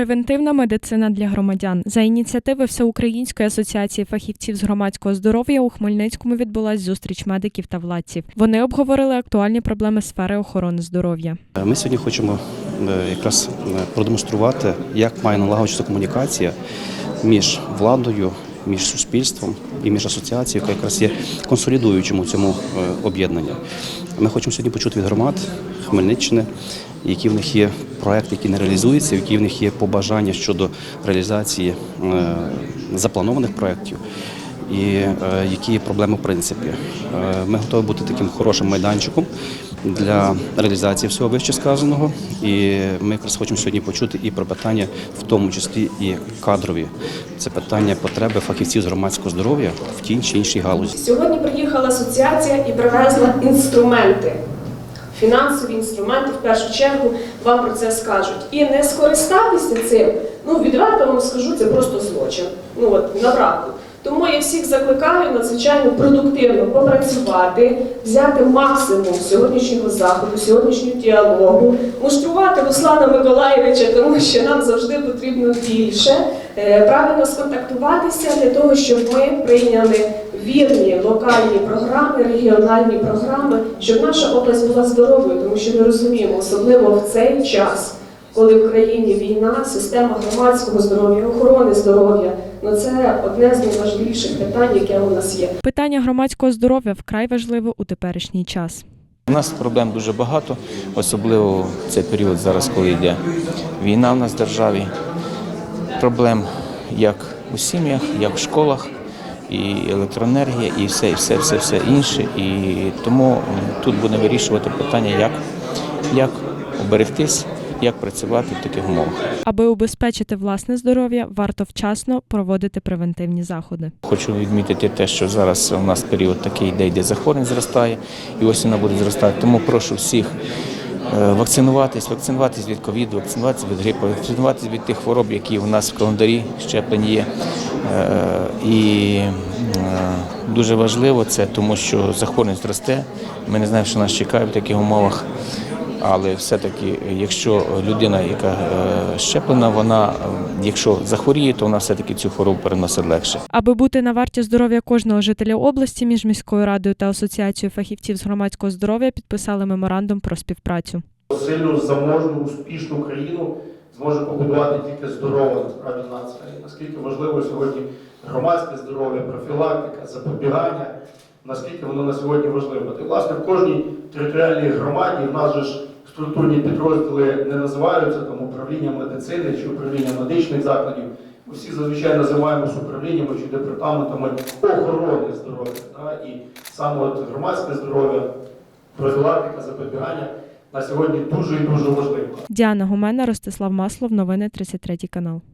Превентивна медицина для громадян за ініціативи Всеукраїнської асоціації фахівців з громадського здоров'я у Хмельницькому відбулась зустріч медиків та владців. Вони обговорили актуальні проблеми сфери охорони здоров'я. Ми сьогодні хочемо е, якраз е, продемонструвати, як має налагоджуватися комунікація між владою, між суспільством і між асоціацією, яка якраз є консолідуючим у цьому е, об'єднанні. Ми хочемо сьогодні почути від громад Хмельниччини, які в них є проекти, які не реалізуються, які в них є побажання щодо реалізації е, запланованих проєктів. І е, які є проблеми в принципі. Е, Ми готові бути таким хорошим майданчиком для реалізації всього вище сказаного. І ми якраз хочемо сьогодні почути і про питання, в тому числі і кадрові. Це питання потреби фахівців з громадського здоров'я в тій чи іншій галузі. Сьогодні приїхала асоціація і привезла інструменти. Фінансові інструменти, в першу чергу, вам про це скажуть. І не скористатися цим, ну відверто вам скажу, це просто злочин. Ну от направду. Тому я всіх закликаю надзвичайно продуктивно попрацювати, взяти максимум сьогоднішнього заходу, сьогоднішнього діалогу, муштрувати Руслана Миколаєвича, тому що нам завжди потрібно більше, е, правильно сконтактуватися для того, щоб ми прийняли вірні локальні програми, регіональні програми, щоб наша область була здоровою, тому що ми розуміємо, особливо в цей час, коли в країні війна, система громадського здоров'я, охорони здоров'я ну це одне з найважливіших питань, яке у нас є. Питання громадського здоров'я вкрай важливе у теперішній час. У нас проблем дуже багато, особливо в цей період зараз, коли йде війна в нас в державі. Проблем як у сім'ях, як в школах, і електроенергія, і все, і все, все, все інше. І тому тут будемо вирішувати питання, як, як оберегтись, як працювати в таких умовах. Аби убезпечити власне здоров'я, варто вчасно проводити превентивні заходи. Хочу відмітити те, що зараз у нас період такий йде, де захворювань зростає, і ось вона буде зростати. Тому прошу всіх е, вакцинуватись, вакцинуватись від ковіду, вакцинуватись від грипу, вакцинуватись від тих хвороб, які у нас в календарі щеплень є. Е, І е, дуже важливо це, тому що захворюваність росте. Ми не знаємо, що нас чекає в таких умовах. Але все-таки, якщо людина, яка е, щеплена, вона, е, якщо захворіє, то вона все-таки цю хворобу переносить легше. Аби бути на варті здоров'я кожного жителя області, між міською радою та асоціацією фахівців з громадського здоров'я підписали меморандум про співпрацю. сильну, заможну, успішну країну зможе побудувати тільки здорова насправді нація. Наскільки важливо сьогодні громадське здоров'я, профілактика, запобігання, наскільки воно на сьогодні важливо. І власне в кожній територіальній громаді в нас же ж структурні підрозділи не називаються там управління медицини чи управління медичних закладів. Всі зазвичай називаємося управліннями чи департаментами охорони здоров'я. Да? І саме от громадське здоров'я, профілактика, запобігання на сьогодні дуже і дуже важливо. Діана Гумена, Ростислав Маслов, новини 33 канал.